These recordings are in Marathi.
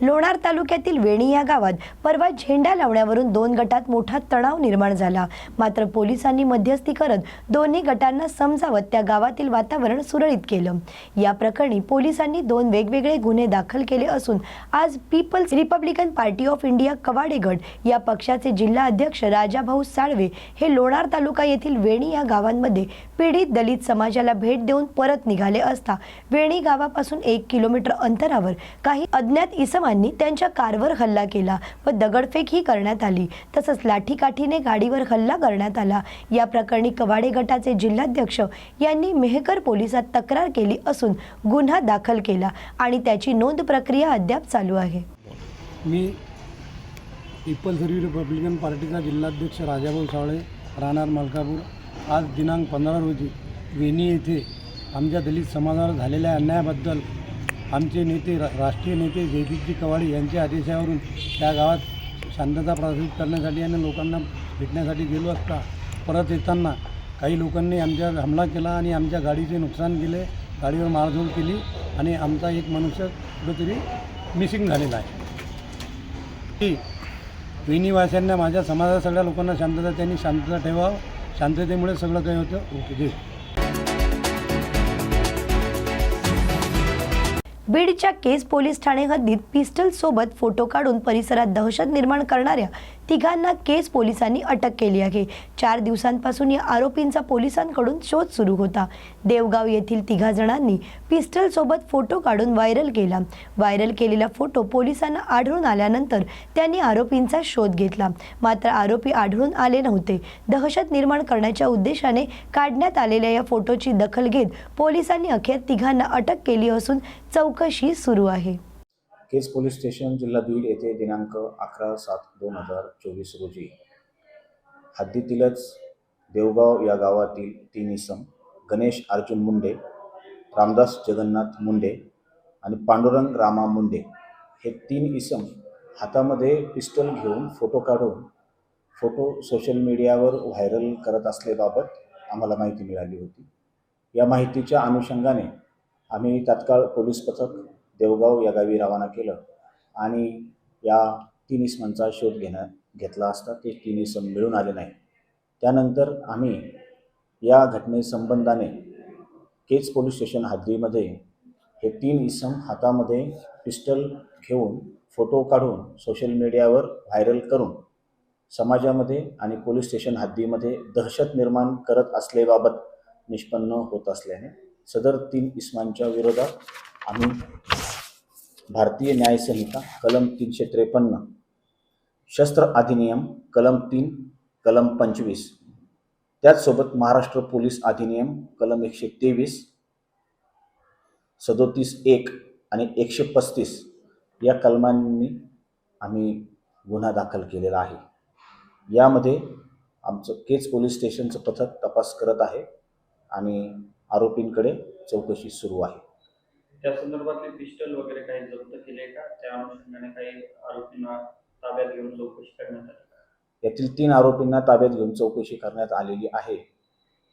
लोणार तालुक्यातील वेणी या गावात परवा झेंडा लावण्यावरून दोन गटात मोठा तणाव निर्माण झाला. मात्र पोलिसांनी मध्यस्थी करत दोन्ही गटांना समजावत त्या गावातील वातावरण सुरळीत केलं. या प्रकरणी पोलिसांनी दोन वेगवेगळे गुन्हे दाखल केले असून आज People's Republican Party of India कवाडेगड या पक्षाचे जिल्हा अध्यक्ष राजाभाऊ साळवे हे लोणार तालुका येथील वेणी या गावांमध्ये पीडित दलित समाजाला भेट देऊन परत निघाले असता वेणी गावापासून एक किलोमीटर अंतरावर काही अज्ञात इसमांनी त्यांच्या कारवर हल्ला केला व दगडफेकही करण्यात आली. तसंच लाठीकाठीने गाडीवर हल्ला करण्यात आला. या प्रकरणी कवाडे गटाचे जिल्हाध्यक्ष यांनी मेहकर पोलिसात तक्रार केली असून गुन्हा दाखल केला आणि त्याची नोंद प्रक्रिया अद्याप चालू आहे. मी पीपल्स रिपब्लिकन पार्टीचा जिल्हाध्यक्ष राजाभाऊ सावळे राहणार मलकापूर. आज दिनांक पंधरा रोजी वेणी येथे आमच्या दलित समाजावर झालेल्या अन्यायाबद्दल आमचे नेते रा राष्ट्रीय नेते जयदीपजी कवाडी यांच्या आदेशावरून त्या गावात शांतता प्रस्थापित करण्यासाठी आणि लोकांना भेटण्यासाठी गेलो असता परत येताना काही लोकांनी आमच्यावर हमला केला आणि आमच्या गाडीचे नुकसान केले गाडीवर मारझोड केली आणि आमचा एक मनुष्य कुठंतरी मिसिंग झालेला आहे. की वेणीवासियांना माझ्या समाजात सगळ्या लोकांना शांतता त्यांनी शांतता ठेवावं शांततेमुळे सगळं काही होतं. ओके जय बीडच्या केस पोलीस ठाणे हद्दीत पिस्टल सोबत फोटो काढून परिसरात दहशत निर्माण करणाऱ्या तिघांना केस पोलिसांनी अटक केली आहे. चार दिवसांपासून या आरोपींचा पोलिसांकडून शोध सुरू होता. देवगाव येथील तिघा जणांनी पिस्टलसोबत फोटो काढून व्हायरल केला. व्हायरल केलेला फोटो पोलिसांना आढळून आल्यानंतर त्यांनी आरोपींचा शोध घेतला. मात्र आरोपी आढळून आले नव्हते. दहशत निर्माण करण्याच्या उद्देशाने काढण्यात आलेल्या या फोटोची दखल घेत पोलिसांनी अखेर तिघांना अटक केली असून चौकशी सुरू आहे. केस पोलीस स्टेशन जिल्हा बीड येथे दिनांक अकरा सात दोन हजार चोवीस रोजी हद्दीतीलच देवगाव या गावातील तीन इसम गणेश अर्जुन मुंडे रामदास जगन्नाथ मुंडे आणि पांडुरंग रामा मुंडे हे तीन इसम हातामध्ये पिस्टल घेऊन फोटो काढून फोटो सोशल मीडियावर व्हायरल करत असल्याबाबत आम्हाला माहिती मिळाली होती. या माहितीच्या अनुषंगाने आम्ही तात्काळ पोलीस पथक देवगाव या गावी रवाना केलं. आणि या तीन इसमांचा शोध घेण्यात घेतला असता ते तीन इसम मिळून आले नाही त्यानंतर आम्ही या घटनेसंबंधाने केज पोलीस स्टेशन हद्दीमध्ये हे तीन इसम हातामध्ये पिस्टल घेऊन फोटो काढून सोशल मीडियावर व्हायरल करून समाजामध्ये आणि पोलीस स्टेशन हद्दीमध्ये दहशत निर्माण करत असल्याबाबत निष्पन्न होत असल्याने सदर तीन इस्मांच्या विरोधात आम्ही भारतीय न्यायसंहिता कलम तीनशे त्रेपन्न शस्त्र अधिनियम कलम तीन कलम पंचवीस त्याचसोबत महाराष्ट्र पोलीस अधिनियम कलम एकशे तेवीस सदोतीस एक आणि एकशे पस्तीस या कलमांनी आम्ही गुन्हा दाखल केलेला आहे. यामध्ये आमचं केज पोलीस स्टेशनचं पथक तपास करत आहे आणि आरोपींकडे चौकशी सुरू आहे. त्या संदर्भातले पिस्टल वगैरे काही जप्त केले का? त्या अनुषंगाने काही आरोपींना ताब्यात घेऊन चौकशी करण्यात आली? यातील तीन आरोपींना ताब्यात घेऊन चौकशी करण्यात आलेली आहे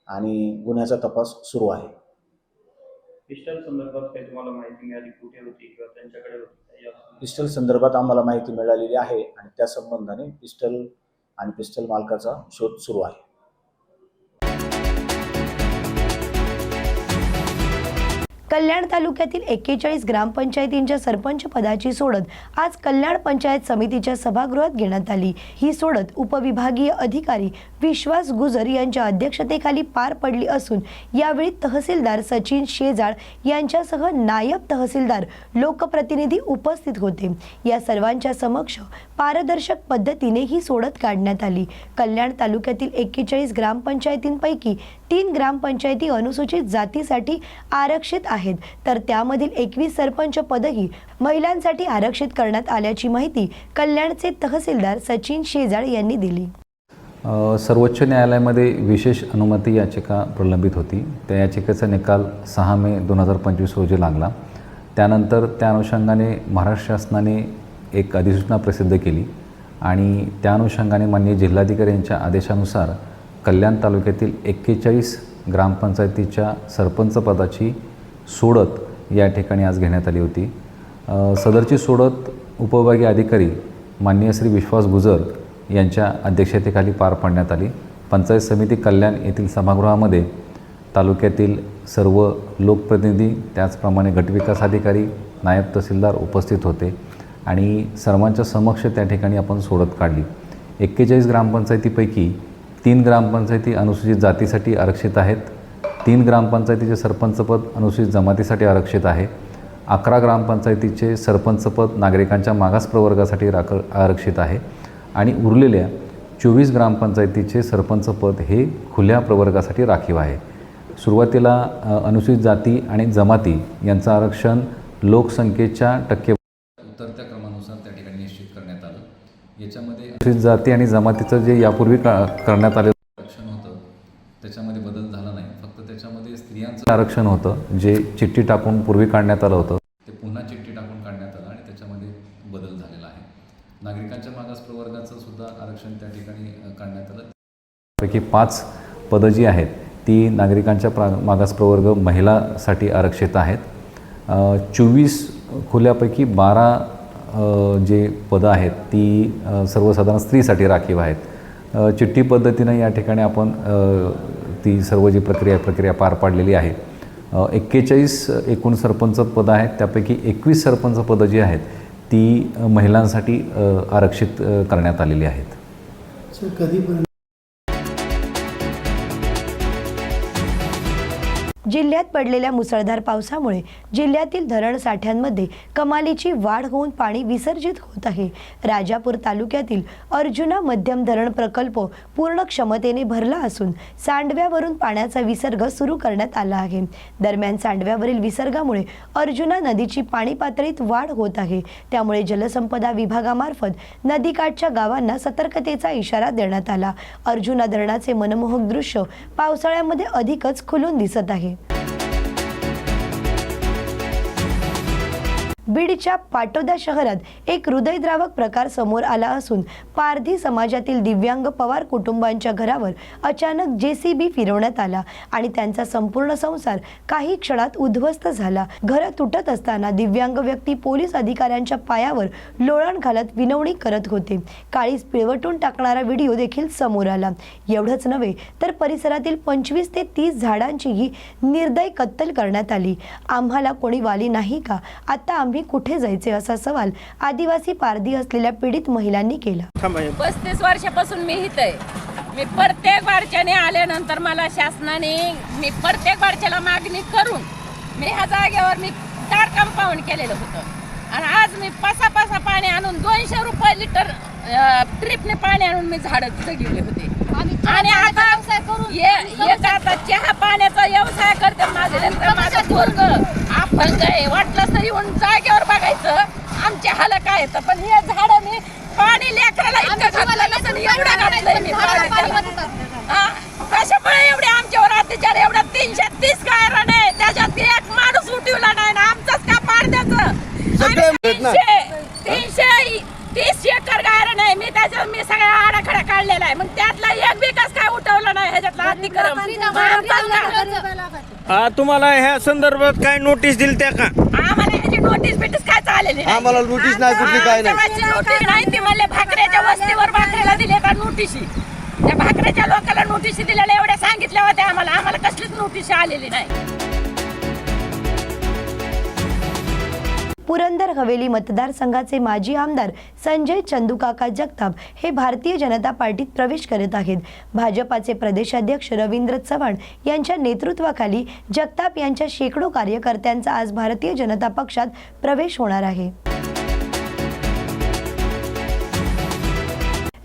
आणि गुन्ह्याचा तपास सुरू आहे. पिस्टल संदर्भात काही तुम्हाला माहिती मिळाली कुठे होती किंवा त्यांच्याकडे होती पिस्टल संदर्भात आम्हाला माहिती मिळालेली आहे आणि त्या संबंधाने पिस्टल आणि पिस्टल मालकाचा शोध सुरू आहे. कल्याण तालुक्यातील एक्केचाळीस ग्रामपंचायतींच्या सरपंच पदाची सोडत आज कल्याण पंचायत समितीच्या सभागृहात घेण्यात आली. ही सोडत उपविभागीय अधिकारी विश्वास गुजर यांच्या अध्यक्षतेखाली पार पडली असून यावेळी तहसीलदार सचिन शेजाळ यांच्यासह नायब तहसीलदार लोकप्रतिनिधी उपस्थित होते. या सर्वांच्या समक्ष पारदर्शक पद्धतीने ही सोडत काढण्यात आली. कल्याण तालुक्यातील एक्केचाळीस ग्रामपंचायतींपैकी तीन ग्रामपंचायती अनुसूचित जातीसाठी आरक्षित आहेत. तर त्यामधील एकवीस सरपंच पदही महिलांसाठी आरक्षित करण्यात आल्याची माहिती कल्याणचे तहसीलदार सचिन शेजाळ यांनी दिली. सर्वोच्च न्यायालयामध्ये विशेष अनुमती याचिका प्रलंबित होती. त्या याचिकेचा निकाल सहा मे दोन हजार पंचवीस रोजी लागला. त्यानंतर त्या अनुषंगाने महाराष्ट्र शासनाने एक अधिसूचना प्रसिद्ध केली आणि त्या अनुषंगाने माननीय जिल्हाधिकारी यांच्या आदेशानुसार कल्याण तालुक्यातील एक्केचाळीस ग्रामपंचायतीच्या सरपंचपदाची सोडत या ठिकाणी आज घेण्यात आली होती. सदरची सोडत उपविभागीय अधिकारी माननीय श्री विश्वास गुजर यांच्या अध्यक्षतेखाली पार पाडण्यात आली. पंचायत समिती कल्याण येथील सभागृहामध्ये तालुक्यातील सर्व लोकप्रतिनिधी त्याचप्रमाणे गटविकास अधिकारी नायब तहसीलदार उपस्थित होते आणि सर्वांच्या समक्ष त्या ठिकाणी आपण सोडत काढली. एक्केचाळीस ग्रामपंचायतीपैकी तीन ग्रामपंचायती अनुसूचित जातीसाठी आरक्षित आहेत. तीन ग्रामपंचायतीचे सरपंचपद अनुसूचित जमातीसाठी आरक्षित आहे. अकरा ग्रामपंचायतीचे सरपंचपद नागरिकांच्या मागास प्रवर्गासाठी राख आरक्षित आहे. आणि उरलेल्या चोवीस ग्रामपंचायतीचे सरपंचपद हे खुल्या प्रवर्गासाठी राखीव आहे. सुरुवातीला अनुसूचित जाती आणि जमाती यांचं आरक्षण लोकसंख्येच्या टक्के उतरत्या क्रमानुसार त्या ठिकाणी निश्चित करण्यात आलं. याच्यामध्ये अनुसूचित जाती आणि जमातीचं जे यापूर्वी का करण्यात आलेलं आरक्षण होतं. त्याच्यामध्ये बदल झाला नाही. फक्त त्याच्यामध्ये स्त्रियांचं आरक्षण होतं जे चिठ्ठी टाकून पूर्वी काढण्यात आलं होतं. ते पुन्हा चिठ्ठी टाकून काढण्यात आलं आणि त्याच्यामध्ये बदल झालेला आहे. नागरिकांच्या मागास प्रवर्गाचं सुद्धा आरक्षण त्या ठिकाणी काढण्यात आलं. पैकी पाच पदं जी आहेत ती नागरिकांच्या प्रा मागास प्रवर्ग महिलासाठी आरक्षित आहेत. चोवीस खुल्यापैकी बारा जे पदं आहेत ती सर्वसाधारण स्त्रीसाठी राखीव आहेत. चिठ्ठी पद्धतीनं या ठिकाणी आपण ती सर्व जी प्रक्रिया प्रक्रिया पार पाडलेली आहे. एक्केचाळीस एकूण सरपंच पदं आहेत त्यापैकी एकवीस सरपंच पदं जी आहेत ती महिलांसाठी आरक्षित करण्यात आलेली आहेत. सर कधीपर्यंत जिल्ह्यात पडलेल्या मुसळधार पावसामुळे जिल्ह्यातील धरण साठ्यांमध्ये कमालीची वाढ होऊन पाणी विसर्जित होत आहे. राजापूर तालुक्यातील अर्जुना मध्यम धरण प्रकल्प पूर्ण क्षमतेने भरला असून सांडव्यावरून पाण्याचा विसर्ग सुरू करण्यात आला आहे. दरम्यान सांडव्यावरील विसर्गामुळे अर्जुना नदीची पाणी पातळीत वाढ होत आहे. त्यामुळे जलसंपदा विभागामार्फत नदीकाठच्या गावांना सतर्कतेचा इशारा देण्यात आला. अर्जुना धरणाचे मनमोहक दृश्य पावसाळ्यामध्ये अधिकच खुलून दिसत आहे. बीडच्या पाटोदा शहरात एक हृदयद्रावक प्रकार समोर आला असून पारधी समाजातील दिव्यांग पवार कुटुंबांच्या घरावर अचानक जे सी बी फिरवण्यात आला आणि त्यांचा संपूर्ण संसार काही क्षणात उद्ध्वस्त झाला. घरं तुटत असताना दिव्यांग व्यक्ती पोलीस अधिकाऱ्यांच्या पायावर लोळण घालत विनवणी करत होते. काळीस पिळवटून टाकणारा व्हिडिओ देखील समोर आला. एवढंच नव्हे तर परिसरातील पंचवीस ते तीस झाडांचीही निर्दय कत्तल करण्यात आली. आम्हाला कोणी वाली नाही का? आता आम्ही कुठे जायचे असा सवाल आदिवासी पारधी असलेल्या पीडित महिलांनी केला. पस्तीस वर्षापासून मी इथं आहे मी प्रत्येक बारच्याने आल्यानंतर मला शासनाने मी प्रत्येक बारच्याला मागणी करून मी ह्या जागेवर मी चार कंपाऊंड केलेलं होतं. आणि आज मी पासा पासा पाणी आणून दोनशे रुपये लिटर ट्रिपने पाणी आणून मी झाडं तिथं गेले होते. आणि आता ये- एक आता चहा पाण्याचा व्यवसाय करते माझे माझं पोरग. अपंग आहे वाटलं तरी येऊन येतं. पण हे झाड मी पाणी लेकराला इतकं घातलं नसेल एवढं घातलंय मी? कशामुळे एवढे आमच्यावर अत्याचार एवढा तीनशे तीस गायरण आहे. त्याच्यात एक माणूस उठवला नाही ना आमचाच का पाडण्याचं तीनशे तीनशे तीस एकर गायरण आहे. मी त्याच्यात मी सगळा आराखडा काढलेला आहे. मग त्यातला एक बी कस काय उठवलं नाही ह्याच्यातला अतिक्रम? हा तुम्हाला ह्या संदर्भात काय नोटीस दिली त्या का? आम्हाला ह्याची नोटीस नाही. आम्हाला नोटीस नाही, कुठली काय नाही. आमच्या नोटीस नाही ती म्हणले भाकऱ्याच्या वस्तीवर भाकऱ्याला दिले का नोटीसी त्या भाकऱ्याच्या लोकांना नोटीसी दिलेल्या एवढ्या सांगितल्या होत्या आम्हाला आम्हाला कसलीच नोटीस आलेली नाही पुरंदर हवेली मतदारसंघाचे माजी आमदार संजय चंदूकाका जगताप हे भारतीय जनता पार्टीत प्रवेश करत आहेत. भाजपाचे प्रदेशाध्यक्ष रवींद्र चव्हाण यांच्या नेतृत्वाखाली जगताप यांच्या शेकडो कार्यकर्त्यांचा आज भारतीय जनता पक्षात प्रवेश होणार आहे.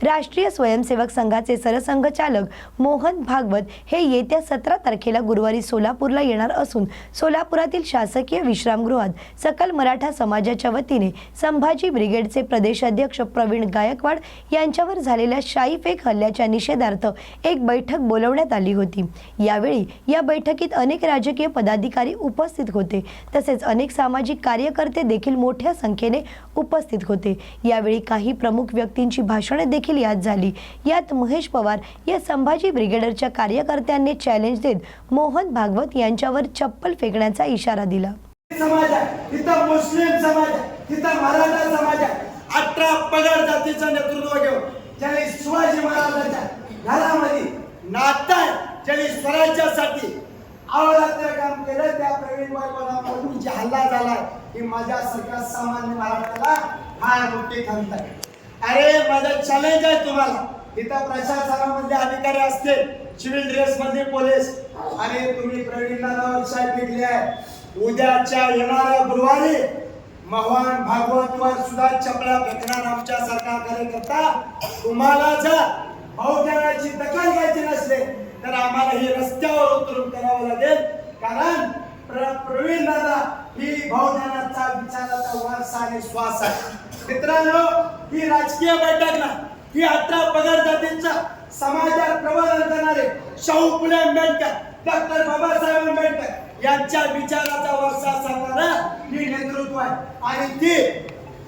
राष्ट्रीय स्वयंसेवक संघाचे सरसंघचालक मोहन भागवत हे येत्या सतरा तारखेला गुरुवारी सोलापूरला येणार असून सोलापुरातील शासकीय विश्रामगृहात सकल मराठा समाजाच्या वतीने संभाजी ब्रिगेडचे प्रदेशाध्यक्ष प्रवीण गायकवाड यांच्यावर झालेल्या शाई फेक हल्ल्याच्या निषेधार्थ एक बैठक बोलवण्यात आली होती. यावेळी या बैठकीत अनेक राजकीय पदाधिकारी उपस्थित होते. तसेच अनेक सामाजिक कार्यकर्ते देखील मोठ्या संख्येने उपस्थित होते. यावेळी काही प्रमुख व्यक्तींची भाषणे देखील देखील यात झाली. यात महेश पवार या संभाजी ब्रिगेडरच्या कार्यकर्त्यांनी चॅलेंज देत मोहन भागवत यांच्यावर चप्पल फेकण्याचा इशारा दिला. समाज आहे. तिथं मुस्लिम समाज आहे. तिथं मराठा समाज आहे. अठरा पगड जातीचं नेतृत्व घेऊन ज्याने शिवाजी महाराजांच्या घरामध्ये नातं ज्याने स्वराज्यासाठी अवरात्र काम केलं त्या प्रवीण बायकोला जे हल्ला झालाय. ही माझ्यासारख्या सामान्य महाराष्ट्राला फार मोठी खंत आहे अरे माझं चॅलेंज आहे तुम्हाला. इथं प्रशासनामधले अधिकारी असतील सिव्हिल ड्रेस मधले पोलीस. आणि तुम्ही प्रवीण दादा साहेब भेटले आहे. उद्याच्या येणाऱ्या गुरुवारी भगवान भागवतवर सुद्धा चपला फेकणार आमच्या सरकार कार्यकर्ता तुम्हाला जर बहुजनाची दखल घ्यायची नसले तर आम्हाला ही रस्त्यावर उतरून करावं लागेल. कारण प्रवीण दादा ही बहुजनाचा विचाराचा वारसा आणि श्वास आहे. मित्रांनो ही राजकीय बैठक ना ही आता पगार जातींचा समाजात प्रबोधन करणारे शाहू फुले आंबेडकर डॉक्टर बाबासाहेब आंबेडकर यांच्या विचाराचा वारसा सांगणारा ही नेतृत्व आहे. आणि ती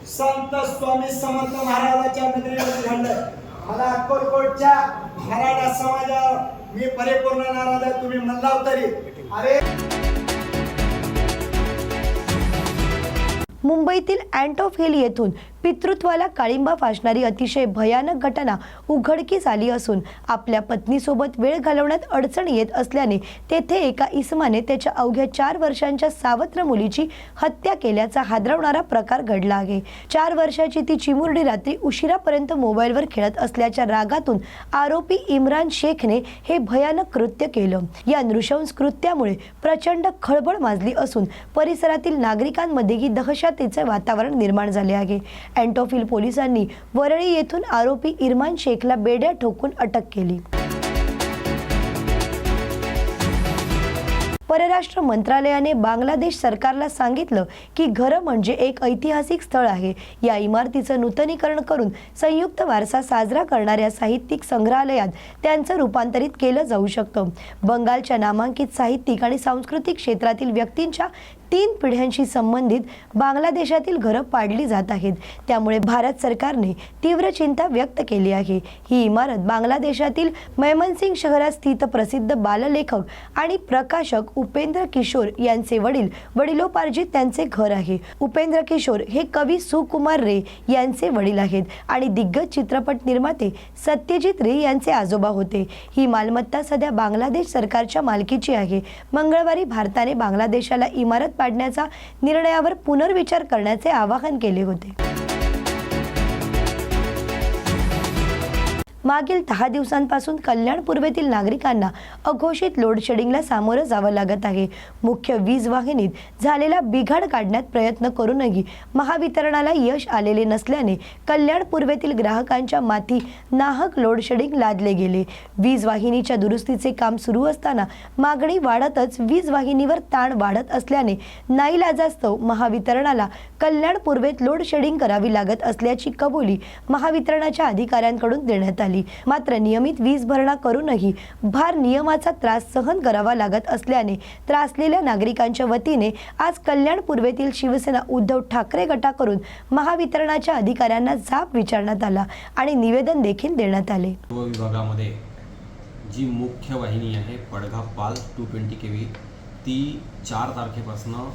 संत स्वामी समर्थ महाराजांच्या नगरीमध्ये घडलं मला अक्कलकोटच्या मराठा समाजावर मी परिपूर्ण नाराज आहे तुम्ही म्हणला तरी. अरे मुंबईतील अँटॉफ हिल येथून पितृत्वाला काळिंबा फासणारी अतिशय भयानक घटना उघडकीस आली असून आपल्या पत्नीसोबत वेळ घालवण्यात अडचण येत असल्याने तेथे एका इसमाने त्याच्या अवघ्या चार वर्षांच्या सावत्र मुलीची हत्या केल्याचा हादरवणारा प्रकार घडला आहे. चार वर्षाची ती चिमुरडी रात्री उशिरापर्यंत मोबाईलवर खेळत असल्याच्या रागातून आरोपी इम्रान शेखने हे भयानक कृत्य केलं. या नृशंस कृत्यामुळे प्रचंड खळबळ माजली असून परिसरातील नागरिकांमध्येही दहशतीचे वातावरण निर्माण झाले आहे. अँटोफिल पोलिसांनी वरळी येथून आरोपी इरमान शेखला बेड्या ठोकून अटक केली. परराष्ट्र मंत्रालयाने बांगलादेश सरकारला सांगितलं की घरं म्हणजे एक ऐतिहासिक स्थळ आहे. या इमारतीचं नूतनीकरण करून संयुक्त वारसा साजरा करणाऱ्या साहित्यिक संग्रहालयात त्यांचं रूपांतरित केलं जाऊ शकतं. बंगालच्या नामांकित साहित्यिक आणि सांस्कृतिक क्षेत्रातील व्यक्तींच्या तीन पिढ्यांशी संबंधित बांगलादेशातील घरं पाडली जात आहेत. त्यामुळे भारत सरकारने तीव्र चिंता व्यक्त केली आहे. ही इमारत बांगलादेशातील मैमनसिंग शहरात स्थित प्रसिद्ध बाललेखक आणि प्रकाशक उपेंद्र किशोर यांचे वडील वडिलोपार्जित त्यांचे घर आहे. उपेंद्र किशोर हे कवी सुकुमार रे यांचे वडील आहेत आणि दिग्गज चित्रपट निर्माते सत्यजित रे यांचे आजोबा होते. ही मालमत्ता सध्या बांगलादेश सरकारच्या मालकीची आहे. मंगळवारी भारताने बांगलादेशाला इमारत पाडण्याचा निर्णयावर पुनर्विचार करण्याचे आवाहन केले होते. मागील दहा दिवसांपासून कल्याण पूर्वेतील नागरिकांना अघोषित लोडशेडिंगला सामोरं जावं लागत आहे. मुख्य वीज वाहिनीत झालेला बिघाड काढण्यात प्रयत्न करूनही महावितरणाला यश आलेले नसल्याने कल्याण पूर्वेतील ग्राहकांच्या माथी नाहक लोडशेडिंग लादले गेले. वीज वाहिनीच्या दुरुस्तीचे काम सुरू असताना मागणी वाढतच वीज वाहिनीवर ताण वाढत असल्याने नाईलाजास्तव महावितरणाला कल्याण पूर्वेत लोडशेडिंग करावी लागत असल्याची कबुली महावितरणाच्या अधिकाऱ्यांकडून देण्यात आली. मात्र नियमित वीज भरणा करूनही भार नियमाचा त्रास सहन करावा लागत असल्याने त्रासलेल्या नागरिकांच्या वतीने आज कल्याण पूर्वेतील शिवसेना उद्धव ठाकरे गटाकडून महावितरणाच्या अधिकाऱ्यांना जाब विचारण्यात आला आणि निवेदन देखील देण्यात आले. विभागामध्ये जी मुख्य वाहिनी आहे Padgha Pal two twenty K V ती चार तारखेपासनं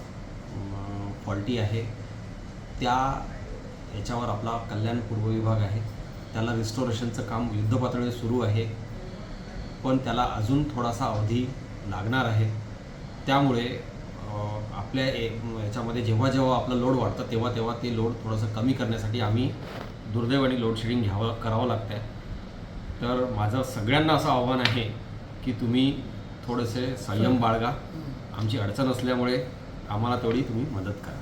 फॉल्टी आहे. त्या याच्यावर आपला कल्याण पूर्व विभाग आहे. त्याला रिस्टोरेशनचं काम युद्धपातळीवर सुरू आहे. पण त्याला अजून थोडासा अवधी लागणार आहे. त्यामुळे आपल्या याच्यामध्ये जेव्हा जेव्हा आपलं लोड वाढतं तेव्हा तेव्हा ते लोड थोडंसं कमी करण्यासाठी आम्ही दुर्दैवाने लोडशेडिंग घ्यावं करावं लागतं आहे तर माझं सगळ्यांना असं आव्हान आहे की तुम्ही थोडेसे संयम बाळगा. आमची अडचण असल्यामुळे आम्हाला तेवढी तुम्ही मदत करा.